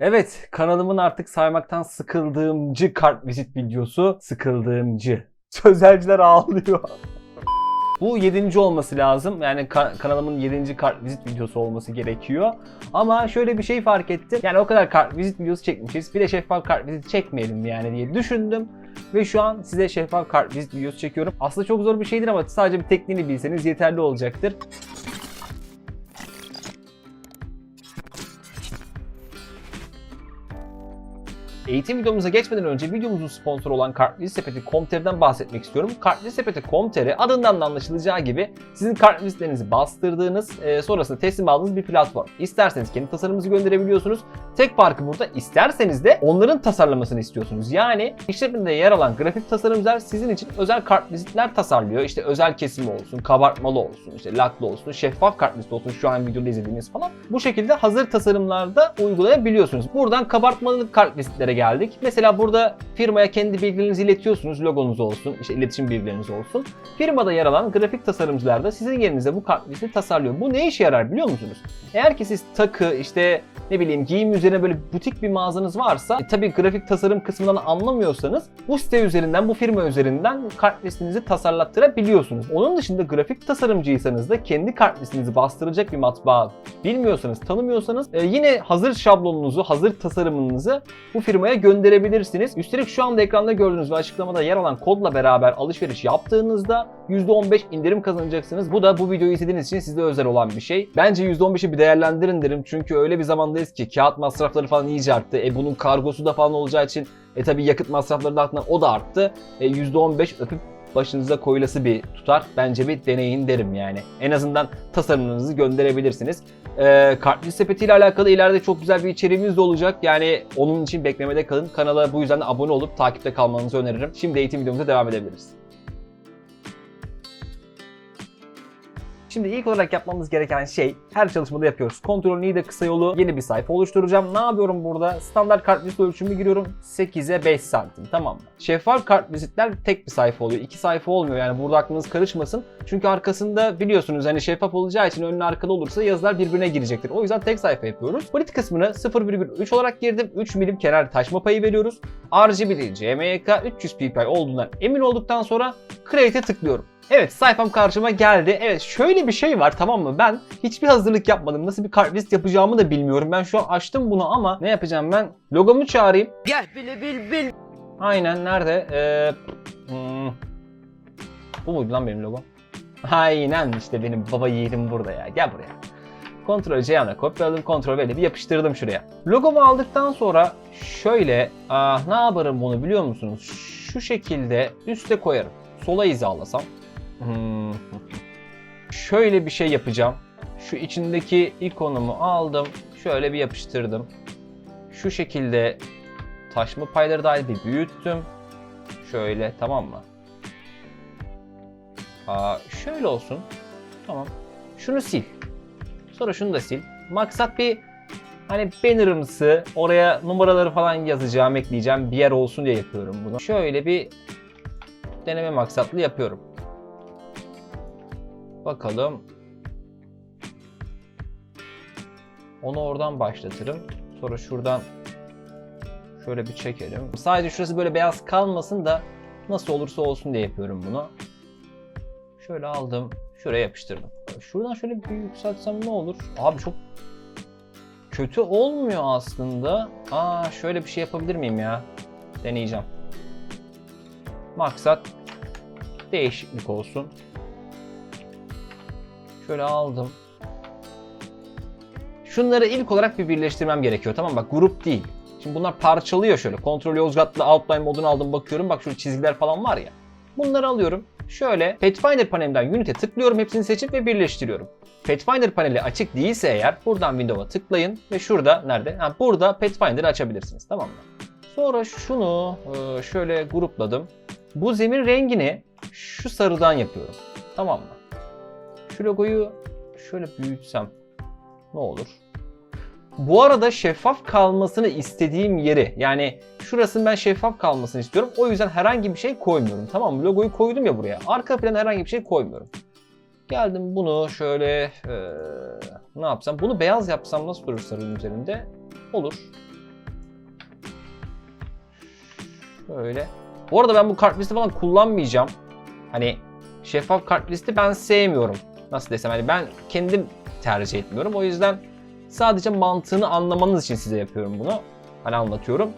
Evet, kanalımın artık saymaktan sıkıldığımcı kart vizit videosu. Sıkıldığımcı. Sözelciler ağlıyor. Bu 7. olması lazım. Yani ka- kanalımın 7. kart vizit videosu olması gerekiyor. Ama şöyle bir şey fark ettim. Yani o kadar kart vizit videosu çekmişiz. Bir de şeffaf kart vizit çekmeyelim yani diye düşündüm. Ve şu an size şeffaf kart vizit videosu çekiyorum. Aslında çok zor bir şeydir ama sadece bir tekniğini bilseniz yeterli olacaktır. Eğitim videomuza geçmeden önce videomuzun sponsoru olan Kartvizit Sepeti Comter'den bahsetmek istiyorum. Kartvizit Sepeti Comter'i adından da anlaşılacağı gibi sizin kartvizitlerinizi bastırdığınız, e, sonrasında teslim aldığınız bir platform. İsterseniz kendi tasarımınızı gönderebiliyorsunuz. Tek farkı burada isterseniz de onların tasarlamasını istiyorsunuz. Yani işletmede yer alan grafik tasarımcılar sizin için özel kartvizitler tasarlıyor. İşte özel kesimi olsun, kabartmalı olsun, işte laklı olsun, şeffaf kartvizit olsun şu an videoda izlediğiniz falan. Bu şekilde hazır tasarımlarda uygulayabiliyorsunuz. Buradan kabartmalı kartvizitlere geldik. Mesela burada firmaya kendi bilgilerinizi iletiyorsunuz. Logonuz olsun, işte iletişim bilgileriniz olsun. Firmada yer alan grafik tasarımcılar da sizin yerinize bu kartviziti tasarlıyor. Bu ne işe yarar biliyor musunuz? Eğer ki siz takı, işte ne bileyim giyim üzerine böyle butik bir mağazanız varsa e, tabii grafik tasarım kısmından anlamıyorsanız bu site üzerinden, bu firma üzerinden kartvizitinizi tasarlattırabiliyorsunuz. Onun dışında grafik tasarımcıysanız da kendi kartvizitinizi bastıracak bir matbaa bilmiyorsanız, tanımıyorsanız e, yine hazır şablonunuzu, hazır tasarımınızı bu firmaya gönderebilirsiniz. Üstelik şu anda ekranda gördüğünüz ve açıklamada yer alan kodla beraber alışveriş yaptığınızda %15 indirim kazanacaksınız. Bu da bu videoyu izlediğiniz için size özel olan bir şey. Bence %15'i bir değerlendirin derim. Çünkü öyle bir zamandayız ki kağıt masrafları falan iyice arttı. E bunun kargosu da falan olacağı için e tabi yakıt masrafları da arttığından o da arttı. E %15 öpüp başınıza koyulası bir tutar. Bence bir deneyin derim yani. En azından tasarımınızı gönderebilirsiniz. Ee, kartlı sepetiyle alakalı ileride çok güzel bir içeriğimiz de olacak. Yani onun için beklemede kalın. Kanala bu yüzden de abone olup takipte kalmanızı öneririm. Şimdi eğitim videomuza devam edebiliriz. Şimdi ilk olarak yapmamız gereken şey her çalışmada yapıyoruz. İ de kısa yolu yeni bir sayfa oluşturacağım. Ne yapıyorum burada? Standart kartvizit ölçümü giriyorum. 8'e 5 santim tamam mı? Şeffaf kartvizitler tek bir sayfa oluyor. iki sayfa olmuyor yani burada aklınız karışmasın. Çünkü arkasında biliyorsunuz hani şeffaf olacağı için önlü arkada olursa yazılar birbirine girecektir. O yüzden tek sayfa yapıyoruz. Grid kısmını 0,3 olarak girdim. 3 milim kenar taşma payı veriyoruz. RGB'li CMYK 300 ppi olduğundan emin olduktan sonra Create'e tıklıyorum. Evet sayfam karşıma geldi. Evet şöyle bir şey var tamam mı? Ben hiçbir hazırlık yapmadım. Nasıl bir kartvizit yapacağımı da bilmiyorum. Ben şu an açtım bunu ama ne yapacağım ben? Logomu çağırayım. Gel bile bil bil. Aynen nerede? Ee, hmm. Bu muydu lan benim logom? Aynen işte benim baba yiğidim burada ya. Gel buraya. Ctrl C yana kopyaladım. Ctrl V'le bir yapıştırdım şuraya. Logomu aldıktan sonra şöyle ah, ne yaparım bunu biliyor musunuz? Şu şekilde üste koyarım. Sola hizalasam. Hmm. Şöyle bir şey yapacağım. Şu içindeki ikonumu aldım. Şöyle bir yapıştırdım. Şu şekilde taşma payları dahil bir büyüttüm. Şöyle tamam mı? Aa, şöyle olsun. Tamam. Şunu sil. Sonra şunu da sil. Maksat bir hani bannerımsı oraya numaraları falan yazacağım, ekleyeceğim bir yer olsun diye yapıyorum bunu. Şöyle bir deneme maksatlı yapıyorum. Bakalım. Onu oradan başlatırım. Sonra şuradan şöyle bir çekelim. Sadece şurası böyle beyaz kalmasın da nasıl olursa olsun diye yapıyorum bunu. Şöyle aldım. Şuraya yapıştırdım. Şuradan şöyle bir yükseltsem ne olur? Abi çok kötü olmuyor aslında. Aa şöyle bir şey yapabilir miyim ya? Deneyeceğim. Maksat değişiklik olsun. Şöyle aldım. Şunları ilk olarak bir birleştirmem gerekiyor. Tamam bak grup değil. Şimdi bunlar parçalıyor şöyle. Kontrol Yozgat'la Outline modunu aldım bakıyorum. Bak şurada çizgiler falan var ya. Bunları alıyorum. Şöyle Pathfinder panelimden Unit'e tıklıyorum. Hepsini seçip ve birleştiriyorum. Pathfinder paneli açık değilse eğer buradan Windows'a tıklayın ve şurada nerede? Ha, burada Pathfinder'ı açabilirsiniz. Tamam mı? Sonra şunu e, şöyle grupladım. Bu zemin rengini şu sarıdan yapıyorum. Tamam mı? Şu logoyu şöyle büyütsem ne olur? Bu arada şeffaf kalmasını istediğim yeri yani şurasının ben şeffaf kalmasını istiyorum. O yüzden herhangi bir şey koymuyorum. Tamam mı? Logoyu koydum ya buraya. Arka plana herhangi bir şey koymuyorum. Geldim bunu şöyle eee, ne yapsam? Bunu beyaz yapsam nasıl durur sarının üzerinde? Olur. Şöyle. Bu arada ben bu kart listi falan kullanmayacağım. Hani şeffaf kart listi ben sevmiyorum. Nasıl desem hani ben kendim tercih etmiyorum. O yüzden sadece mantığını anlamanız için size yapıyorum bunu. Hani anlatıyorum.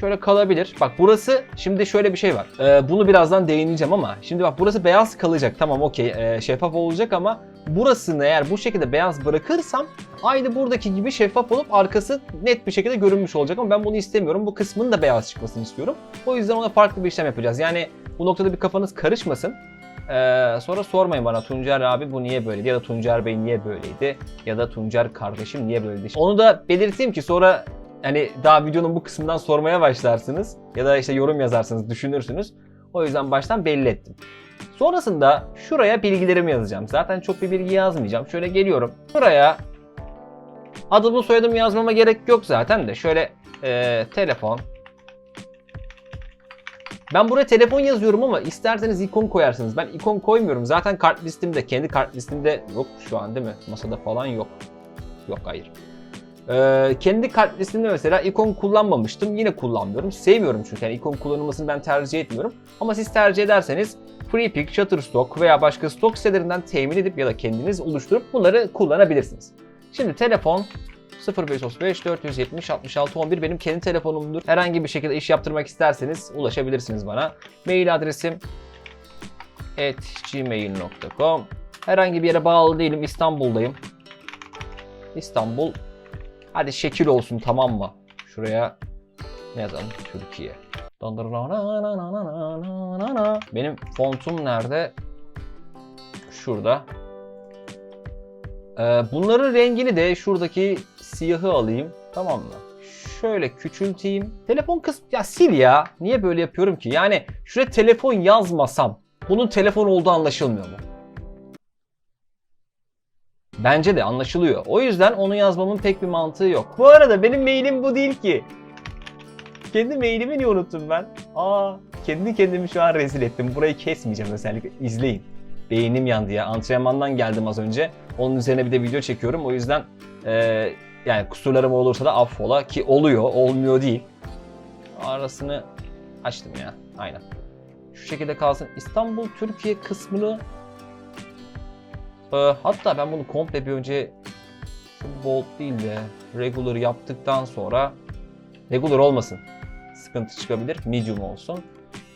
Şöyle kalabilir. Bak burası şimdi şöyle bir şey var. Ee, bunu birazdan değineceğim ama şimdi bak burası beyaz kalacak. Tamam okey ee, şeffaf olacak ama burasını eğer bu şekilde beyaz bırakırsam aynı buradaki gibi şeffaf olup arkası net bir şekilde görünmüş olacak ama ben bunu istemiyorum. Bu kısmının da beyaz çıkmasını istiyorum. O yüzden ona farklı bir işlem yapacağız. Yani bu noktada bir kafanız karışmasın. Ee, sonra sormayın bana Tuncer abi bu niye böyleydi ya da Tuncer Bey niye böyleydi ya da Tuncer kardeşim niye böyleydi. Onu da belirteyim ki sonra hani daha videonun bu kısmından sormaya başlarsınız ya da işte yorum yazarsınız, düşünürsünüz. O yüzden baştan belli ettim. Sonrasında şuraya bilgilerimi yazacağım. Zaten çok bir bilgi yazmayacağım. Şöyle geliyorum. Şuraya adımı soyadımı yazmama gerek yok zaten de. Şöyle eee, telefon. Ben buraya telefon yazıyorum ama isterseniz ikon koyarsınız. Ben ikon koymuyorum. Zaten kart listimde, kendi kart listimde yok şu an değil mi? Masada falan yok. Yok hayır. Ee, kendi kart listemde mesela ikon kullanmamıştım. Yine kullanmıyorum. Sevmiyorum çünkü yani ikon kullanılmasını ben tercih etmiyorum. Ama siz tercih ederseniz FreePick, Shutterstock veya başka stok sitelerinden temin edip ya da kendiniz oluşturup bunları kullanabilirsiniz. Şimdi telefon 0535 470 66 11 benim kendi telefonumdur. Herhangi bir şekilde iş yaptırmak isterseniz ulaşabilirsiniz bana. Mail adresim gmail.com Herhangi bir yere bağlı değilim. İstanbul'dayım. İstanbul. Hadi şekil olsun tamam mı? Şuraya ne yazalım? Türkiye. Benim fontum nerede? Şurada. Ee, bunların rengini de şuradaki siyahı alayım. Tamam mı? Şöyle küçülteyim. Telefon kısmı ya sil ya. Niye böyle yapıyorum ki? Yani şuraya telefon yazmasam bunun telefon olduğu anlaşılmıyor mu? Bence de anlaşılıyor. O yüzden onu yazmamın pek bir mantığı yok. Bu arada benim mailim bu değil ki. Kendi mailimi niye unuttum ben? Aa, kendi kendimi şu an rezil ettim. Burayı kesmeyeceğim özellikle. İzleyin. Beynim yandı ya. Antrenmandan geldim az önce. Onun üzerine bir de video çekiyorum. O yüzden eee, yani kusurlarım olursa da affola ki oluyor, olmuyor değil. Arasını açtım ya. Aynen. Şu şekilde kalsın. İstanbul Türkiye kısmını ee, hatta ben bunu komple bir önce bold değil de regular yaptıktan sonra regular olmasın. Sıkıntı çıkabilir. Medium olsun.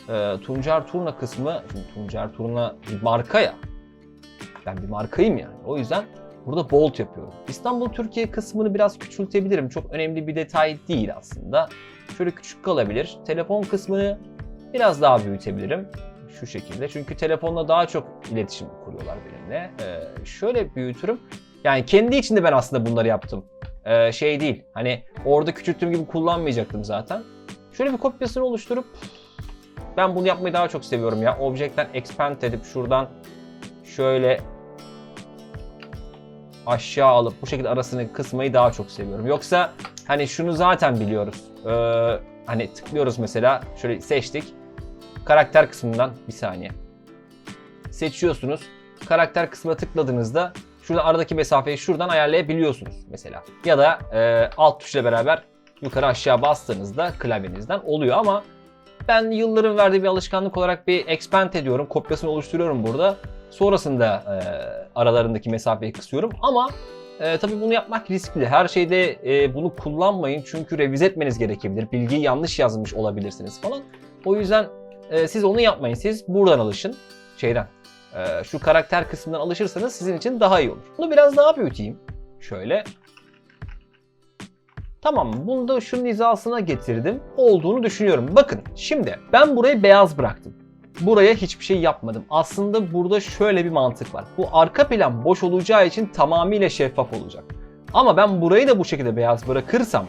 Ee, Tuncer Turna kısmı, şimdi Tuncer Turna bir marka ya. Ben bir markayım yani. O yüzden burada bold yapıyorum. İstanbul Türkiye kısmını biraz küçültebilirim. Çok önemli bir detay değil aslında. Şöyle küçük kalabilir. Telefon kısmını biraz daha büyütebilirim şu şekilde. Çünkü telefonla daha çok iletişim kuruyorlar benimle. Ee, şöyle büyütürüm. Yani kendi içinde ben aslında bunları yaptım. Ee, şey değil. Hani orada küçülttüğüm gibi kullanmayacaktım zaten. Şöyle bir kopyasını oluşturup ben bunu yapmayı daha çok seviyorum ya. Object'ten expand edip şuradan şöyle aşağı alıp bu şekilde arasını kısmayı daha çok seviyorum. Yoksa hani şunu zaten biliyoruz. Ee, hani tıklıyoruz mesela şöyle seçtik karakter kısmından bir saniye. Seçiyorsunuz. Karakter kısmına tıkladığınızda şurada aradaki mesafeyi şuradan ayarlayabiliyorsunuz mesela. Ya da e, alt tuşla beraber yukarı aşağı bastığınızda klavyenizden oluyor ama ben yılların verdiği bir alışkanlık olarak bir expand ediyorum. Kopyasını oluşturuyorum burada. Sonrasında e, aralarındaki mesafeyi kısıyorum ama e, tabii bunu yapmak riskli. Her şeyde e, bunu kullanmayın çünkü revize etmeniz gerekebilir. Bilgiyi yanlış yazmış olabilirsiniz falan. O yüzden e, siz onu yapmayın. Siz buradan alışın. Şeyden. e, şu karakter kısmından alışırsanız sizin için daha iyi olur. Bunu biraz daha büyüteyim. Şöyle. Tamam bunu da şunun hizasına getirdim. Olduğunu düşünüyorum. Bakın şimdi ben burayı beyaz bıraktım. Buraya hiçbir şey yapmadım. Aslında burada şöyle bir mantık var. Bu arka plan boş olacağı için tamamıyla şeffaf olacak. Ama ben burayı da bu şekilde beyaz bırakırsam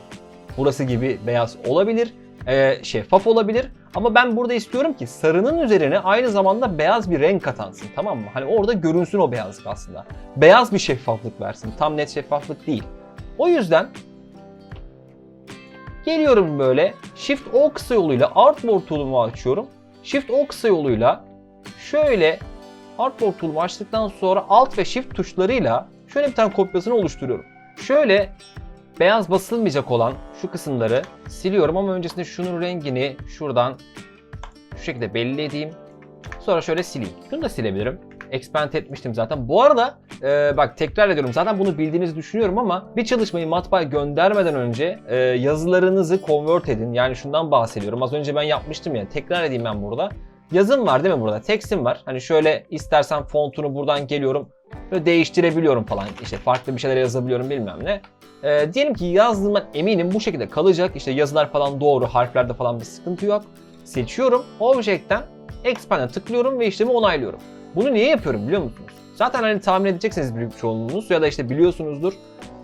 burası gibi beyaz olabilir, e, şeffaf olabilir. Ama ben burada istiyorum ki sarının üzerine aynı zamanda beyaz bir renk katansın tamam mı? Hani orada görünsün o beyazlık aslında. Beyaz bir şeffaflık versin. Tam net şeffaflık değil. O yüzden geliyorum böyle Shift O kısa yoluyla Artboard tool'umu açıyorum. Shift O kısa yoluyla şöyle Artboard tool'umu açtıktan sonra Alt ve Shift tuşlarıyla şöyle bir tane kopyasını oluşturuyorum. Şöyle beyaz basılmayacak olan şu kısımları siliyorum ama öncesinde şunun rengini şuradan şu şekilde belli edeyim. Sonra şöyle sileyim. Şunu da silebilirim. Expand etmiştim zaten. Bu arada e, bak tekrar ediyorum zaten bunu bildiğinizi düşünüyorum ama bir çalışmayı matbaaya göndermeden önce e, yazılarınızı convert edin. Yani şundan bahsediyorum. Az önce ben yapmıştım ya. Tekrar edeyim ben burada. Yazım var değil mi burada? Tekstim var. Hani şöyle istersen fontunu buradan geliyorum. Böyle değiştirebiliyorum falan. İşte farklı bir şeyler yazabiliyorum bilmem ne. E, diyelim ki yazdığımdan eminim bu şekilde kalacak. İşte yazılar falan doğru. Harflerde falan bir sıkıntı yok. Seçiyorum. Object'ten Expand'e tıklıyorum ve işlemi onaylıyorum. Bunu niye yapıyorum biliyor musunuz? Zaten hani tahmin edeceksiniz büyük çoğunluğunuz ya da işte biliyorsunuzdur.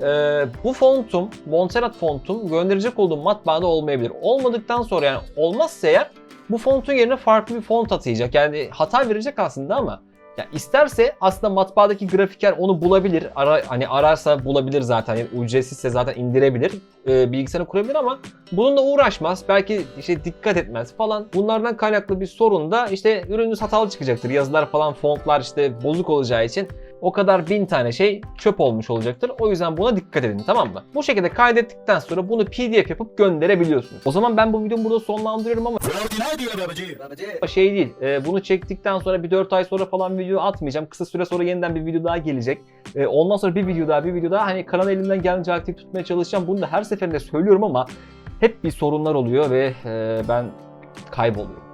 Ee, bu fontum, Montserrat fontum gönderecek olduğum matbaada olmayabilir. Olmadıktan sonra yani olmazsa eğer bu fontun yerine farklı bir font atayacak. Yani hata verecek aslında ama ya isterse aslında matbaadaki grafiker onu bulabilir. Ara, hani ararsa bulabilir zaten. Yani ücretsizse zaten indirebilir. Ee, bilgisayarı kurabilir ama bununla uğraşmaz. Belki işte dikkat etmez falan. Bunlardan kaynaklı bir sorun da işte ürününüz hatalı çıkacaktır. Yazılar falan fontlar işte bozuk olacağı için o kadar bin tane şey çöp olmuş olacaktır. O yüzden buna dikkat edin tamam mı? Bu şekilde kaydettikten sonra bunu PDF yapıp gönderebiliyorsunuz. O zaman ben bu videomu burada sonlandırıyorum ama şey değil. e, bunu çektikten sonra bir 4 ay sonra falan video atmayacağım. Kısa süre sonra yeniden bir video daha gelecek. E, ondan sonra bir video daha bir video daha hani kanal elimden gelince aktif tutmaya çalışacağım. Bunu da her seferinde söylüyorum ama hep bir sorunlar oluyor ve e, ben kayboluyorum.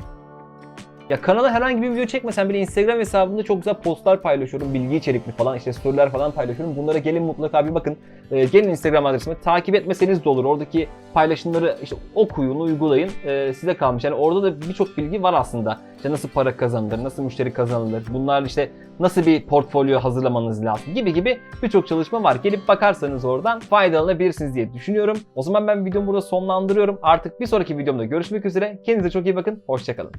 Ya kanala herhangi bir video çekmesem bile Instagram hesabımda çok güzel postlar paylaşıyorum. Bilgi içerikli falan işte storyler falan paylaşıyorum. Bunlara gelin mutlaka bir bakın. Ee, gelin Instagram adresime takip etmeseniz de olur. Oradaki paylaşımları işte okuyun, uygulayın. Ee, size kalmış. Yani orada da birçok bilgi var aslında. İşte nasıl para kazanılır, nasıl müşteri kazanılır. Bunlar işte nasıl bir portfolyo hazırlamanız lazım gibi gibi birçok çalışma var. Gelip bakarsanız oradan faydalanabilirsiniz diye düşünüyorum. O zaman ben videomu burada sonlandırıyorum. Artık bir sonraki videomda görüşmek üzere. Kendinize çok iyi bakın. Hoşçakalın.